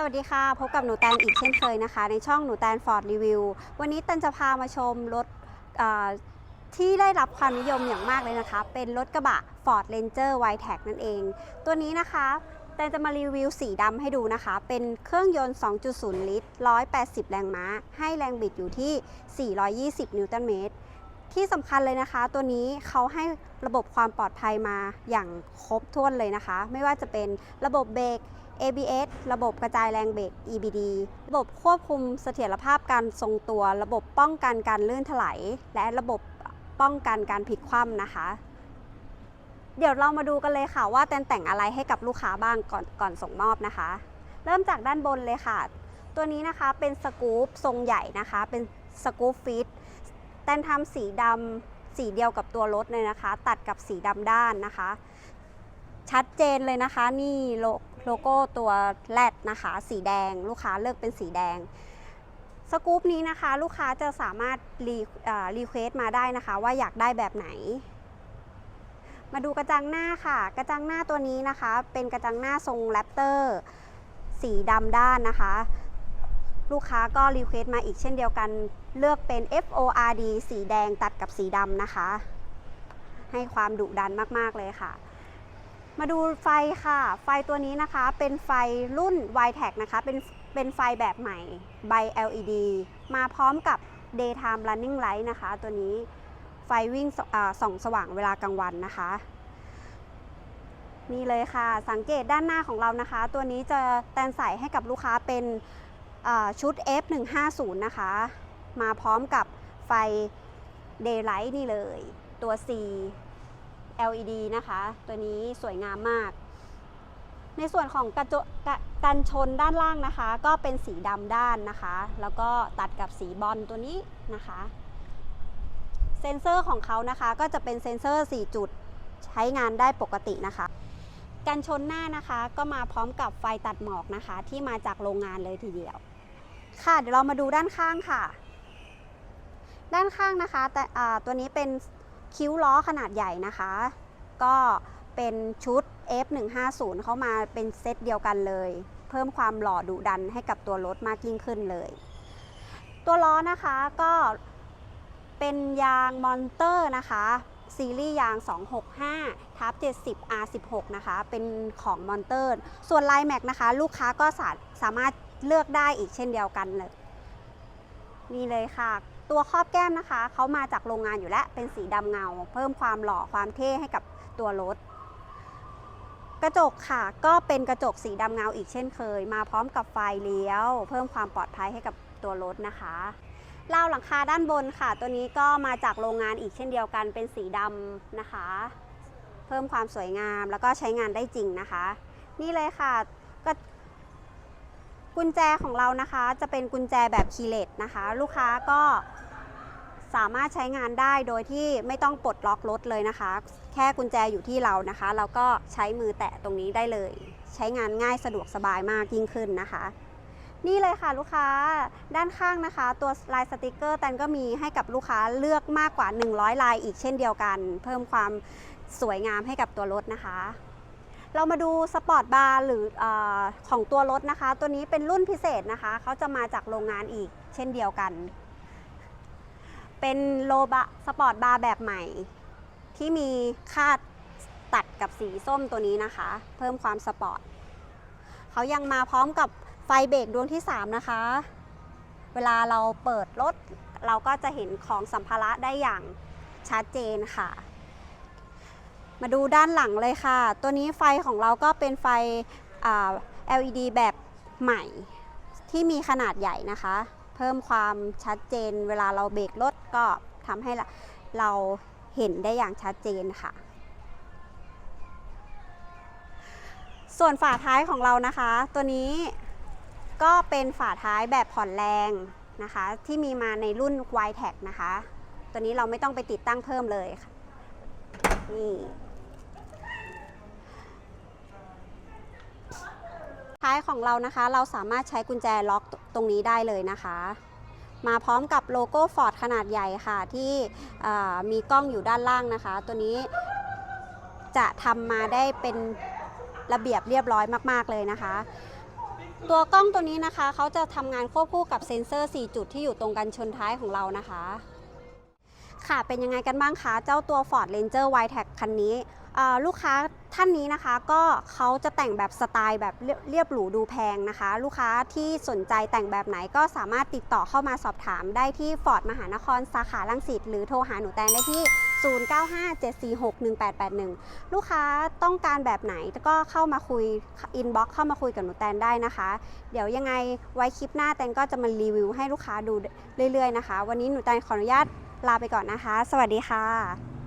สวัสดีค่ะ พบกับหนูแตนอีกเช่นเคยนะคะ ในช่องหนูแตนฟอร์ดรีวิววันนี้แตนจะพามาชมรถที่ได้รับความนิยมอย่างมากเลยนะคะ เป็นรถกระบะ Ford Ranger w i t e c นั่นเอง ตัวนี้นะคะแตนจะมารีวิวสีดำให้ดูนะคะ เป็นเครื่องยนต์ 2.0 ลิตร 180 แรงม้า ให้แรงบิดอยู่ที่ 420 นิวตันเมตรที่สำคัญเลยนะคะ ตัวนี้เขาให้ระบบความปลอดภัยมาอย่างครบถ้วนเลยนะคะ ไม่ว่าจะเป็นระบบเบรก ABS ระบบกระจายแรงเบรก EBD ระบบควบคุมเสถียรภาพการทรงตัว ระบบป้องกันการลื่นถลายและระบบป้องกันการพลิกคว่ำนะคะ เดี๋ยวเรามาดูกันเลยค่ะว่าแตนแต่งอะไรให้กับลูกค้าบ้างก่อนก่อนส่งมอบนะคะ เริ่มจากด้านบนเลยค่ะ ตัวนี้นะคะเป็นสกู๊ปทรงใหญ่นะคะ เป็นสกู๊ปฟิตแตนทำสีดำสีเดียวกับตัวรถเลยนะคะ ตัดกับสีดำด้านนะคะ ชัดเจนเลยนะคะ นี่โล โลโก้ตัวแรดนะคะ สีแดงลูกค้าเลือกเป็นสีแดงสกู๊ปนี้นะคะ ลูกค้าจะสามารถรีรีเควสมาได้นะคะ ว่าอยากได้แบบไหน มาดูกระจังหน้าค่ะ กระจังหน้าตัวนี้นะคะ เป็นกระจังหน้าทรงแรปเตอร์สีดำด้านนะคะ ลูกค้าก็รีเควสมาอีกเช่นเดียวกันเลือกเป็น FORD สีแดงตัดกับสีดำนะคะ ให้ความดุดันมาก ๆ เลยค่ะ มาดูไฟค่ะ ไฟตัวนี้นะคะเป็นไฟรุ่น y t e c นะคะเป็นเป็นไฟแบบใหม่ใบ LED มาพร้อมกับ daytime running light นะคะ ตัวนี้ไฟวิ่งสอ่องสว่างเวลากลางวันนะคะนี่เลยค่ะ สังเกตด้านหน้าของเรานะคะ ตัวนี้จะแตนใส่ให้กับลูกค้าเป็นอ่าชุด F150 นะคะ มาพร้อมกับไฟ daylight นี่เลย ตัว C LED นะคะ ตัวนี้สวยงามมาก ในส่วนของกระจกกันชนด้านล่างนะคะ ก็เป็นสีดำด้านนะคะ แล้วก็ตัดกับสีบอลตัวนี้นะคะ เซนเซอร์ของเขานะคะก็จะเป็นเซ็นเซอร์ 4 จุดใช้งานได้ปกตินะคะกันชนหน้านะคะก็มาพร้อมกับไฟตัดหมอกนะคะ ที่มาจากโรงงานเลยทีเดียว ค่ะเดี๋ยวเรามาดูด้านข้างค่ะ ด้านข้างนะคะแต่ตัวนี้เป็น คิ้วล้อขนาดใหญ่นะคะ ก็เป็นชุด F150 เข้ามาเป็นเซตเดียวกันเลย เพิ่มความหล่อดุดันให้กับตัวรถมากยิ่งขึ้นเลย ตัวล้อนะคะก็เป็นยางมอนเตอร์นะคะซีรีส์ยาง 265ทับ70 R16 นะคะ เป็นของมอนเตอร์ ส่วนลายแม็กนะคะ ลูกค้าก็สาสามารถเลือกได้อีกเช่นเดียวกันเลย นี่เลยค่ะ ตัวครอบแก้มนะคะ เขามาจากโรงงานอยู่แล้ว เป็นสีดำเงา เพิ่มความหล่อความเท่ให้กับตัวรถ กระจกค่ะ ก็เป็นกระจกสีดำเงาอีกเช่นเคย มาพร้อมกับไฟเลี้ยว เพิ่มความปลอดภัยให้กับตัวรถนะคะราวหลังคาด้านบนค่ะ ตัวนี้ก็มาจากโรงงานอีกเช่นเดียวกัน เป็นสีดำนะคะ เพิ่มความสวยงามแล้วก็ใช้งานได้จริงนะคะ นี่เลยค่ะก็ กุญแจของเรานะคะจะเป็นกุญแจแบบคีเลสนะคะ ลูกค้าก็สามารถใช้งานได้โดยที่ไม่ต้องปลดล็อกรถเลยนะคะ แค่กุญแจอยู่ที่เรานะคะ เราก็ใช้มือแตะตรงนี้ได้เลย ใช้งานง่ายสะดวกสบายมากยิ่งขึ้นนะคะ นี่เลยค่ะลูกค้าด้านข้างนะคะ ตัวลายสติกเกอร์แตนก็มีให้กับลูกค้าเลือกมากกว่า 100 ลายอีกเช่นเดียวกัน เพิ่มความสวยงามให้กับตัวรถนะคะ เรามาดูสปอร์ตบาร์หรืออของตัวรถนะคะ ตัวนี้เป็นรุ่นพิเศษนะคะเขาจะมาจากโรงงานอีกเช่นเดียวกัน เป็นโลบะสปอร์ตบาร์แบบใหม่ ที่มีคาดตัดกับสีส้มตัวนี้นะคะ เพิ่มความสปอร์ตเขายังมาพร้อมกับไฟเบรกดวงที่ 3 นะคะ เวลาเราเปิดรถเราก็จะเห็นของสัมภาระได้อย่างชัดเจนค่ะ มาดูด้านหลังเลยค่ะ ตัวนี้ไฟของเราก็เป็นไฟ LED แบบใหม่ ที่มีขนาดใหญ่นะคะ เพิ่มความชัดเจน เวลาเราเบรกรถก็ทำให้เราเราเห็นได้อย่างชัดเจนค่ะ ส่วนฝาท้ายของเรานะคะ ตัวนี้ก็เป็นฝาท้ายแบบผ่อนแรงนะคะ ที่มีมาในรุ่น y t e c นะคะ ตัวนี้เราไม่ต้องไปติดตั้งเพิ่มเลยค่ะนี่ ท้ายของเรานะคะ เราสามารถใช้กุญแจล็อกตรงนี้ได้เลยนะคะ มาพร้อมกับโลโก้ Ford ขนาดใหญ่ค่ะที่มีกล้องอยู่ด้านล่างนะคะ ตัวนี้จะทำมาได้เป็นระเบียบเรียบร้อยมาก ๆ เลยนะคะ ตัวกล้องตัวนี้นะคะเขาจะทำงานควบคู่กับเซ็นเซอร์ 4 จุดที่อยู่ตรงกันชนท้ายของเรานะคะ ค่ะเป็นยังไงกันบ้างคะ เจ้าตัว Ford Ranger w i t e c คันนี้ ลูกค้าท่านนี้นะคะก็เขาจะแต่งแบบสไตล์แบบเรียบหรูดูแพงนะคะ ลูกค้าที่สนใจแต่งแบบไหนก็สามารถติดต่อเข้ามาสอบถามได้ที่ Ford มหานครสาขาลังสิตหรือโทรหาหนูแตนได้ที่ 0957461881 ลูกค้าต้องการแบบไหนก็เข้ามาคุยอินบ็อกเข้ามาคุยกับหนูแตนได้นะคะ เดี๋ยวยังไงไว้คลิปหน้าแตนก็จะมารีวิวให้ลูกค้าดูเรื่อยๆนะคะ วันนี้หนูแตนขออนุญาตลาไปก่อนนะคะ สวัสดีค่ะ